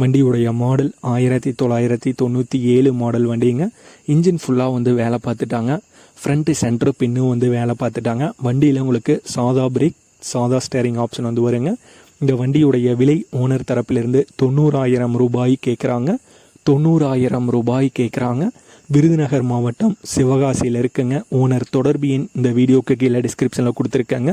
வண்டியுடைய மாடல் ஆயிரத்தி தொள்ளாயிரத்தி தொண்ணூற்றி ஏழு மாடல் வண்டிங்க. இன்ஜின் ஃபுல்லாக வந்து வேலை பார்த்துட்டாங்க. ஃப்ரண்ட்டு சென்டர் பின்னும் வந்து வேலை பார்த்துட்டாங்க. வண்டியில் உங்களுக்கு சாதா பிரேக் சாதா ஸ்டேரிங் ஆப்ஷன் வந்து வருங்க. இந்த வண்டியுடைய விலை ஓனர் தரப்பிலிருந்து தொண்ணூறாயிரம் ரூபாய் கேட்குறாங்க தொண்ணூறாயிரம் ரூபாய் கேட்குறாங்க விருதுநகர் மாவட்டம் சிவகாசியில் இருக்குங்க. ஓனர் தொடர்பு எண் இந்த வீடியோக்கு கீழே டிஸ்கிரிப்ஷனில் கொடுத்துருக்கேங்க.